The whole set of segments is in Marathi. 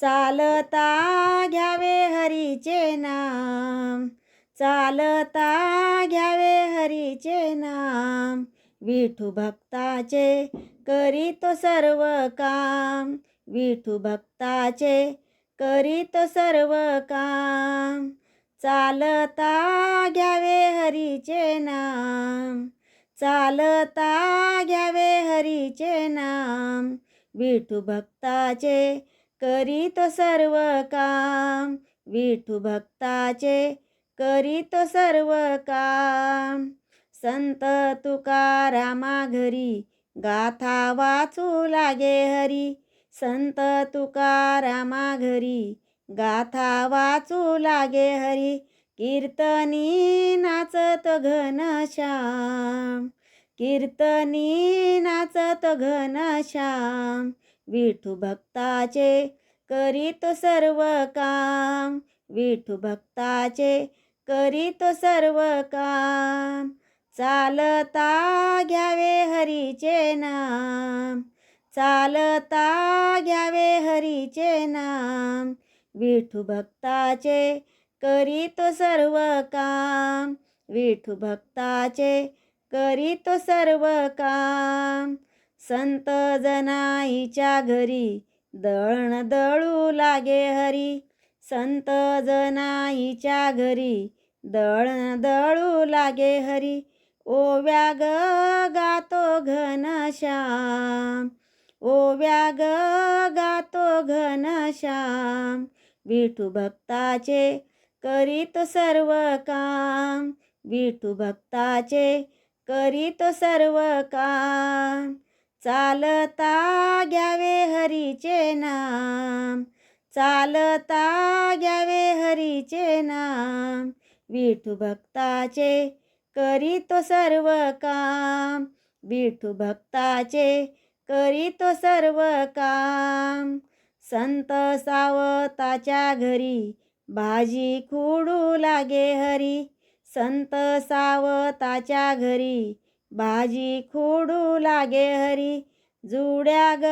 चालता घ्यावे हरीचे नाम. चालता घ्यावे हरीचे नाम. विठू भक्ताचे करीतो सर्व काम. विठू भक्ताचे करीतो सर्व काम. चालता घ्यावे हरीचे नाम. चालता घ्यावे हरीचे नाम. विठू भक्ताचे करीतो सर्व काम. विठू भक्ताचे करीतो सर्व काम. संत तुकारामा घरी गाथा वाचू लागे हरी. संत तुकारामा घरी गाथा वाचू लागे हरी. कीर्तनी नाचत घनश्याम कीर्तनी नाचत घनश्याम विठू भक्ताचे करीत सर्व काम. विठू भक्ताचे करीत सर्व काम. चालता घ्यावे हरीचे नाम. चालता घ्यावे हरीचे नाम. विठू भक्ताचे करीत सर्व काम. विठू भक्ताचे करीत सर्व काम. संत जनाईच्या घरी दळण दळू लागे हरी. संत जनाईच्या घरी दळण दळू लागे हरी. ओव्या ग गातो घनश्याम ओव्या ग गातो घनश्याम विठू भक्ताचे करीत सर्व काम. विठू भक्ताचे करीत सर्व काम. चालता घ्यावे हरीचे नाम. चालता घ्यावे हरीचे नाम. विठू भक्ताचे करीतो सर्व काम. विठू भक्ताचे करीतो सर्व काम. संत सावताच्या घरी भाजी खुडू लागे हरी. संत सावताच्या घरी भाजी खोडू लागे हरी जुड्या ग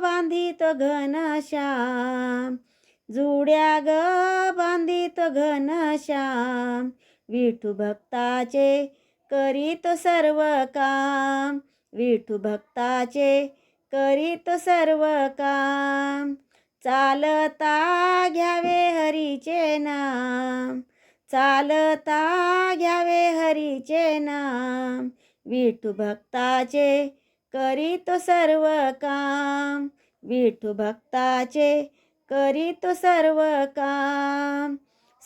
बांधित घनश्याम जुड्या ग बांधित घनश्याम विठू भक्ताचे करीत सर्व काम. विठू भक्ताचे करीत सर्व काम. चालता घ्यावे हरीचे नाम. चालता घ्यावे हरीचे नाम. विठू भक्ताचे करीतो सर्व काम. विठू भक्ताचे करीतो सर्व काम.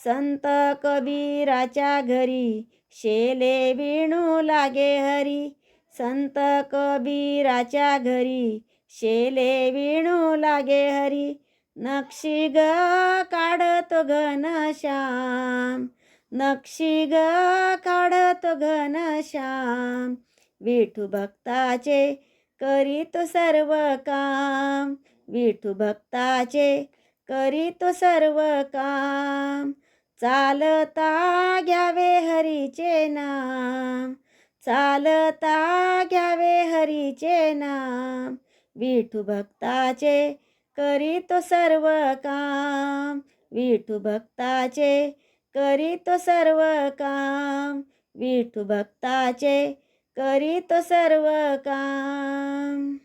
संत कबीराच्या घरी शेले विणू लागे हरी. संत कबीराच्या घरी शेले विणू लागे हरी. नक्षी ग काढतो घनश्याम नक्षी ग काढतो घनश्याम विठू भक्ताचे करीतो सर्व काम. विठू भक्ताचे करीतो सर्व काम. चालता घ्यावे हरीचे नाम. चालता घ्यावे हरीचे नाम. विठू भक्ताचे करीतो सर्व काम. विठू भक्ताचे करीतो सर्व काम. विठू भक्ताचे करीतो सर्व काम.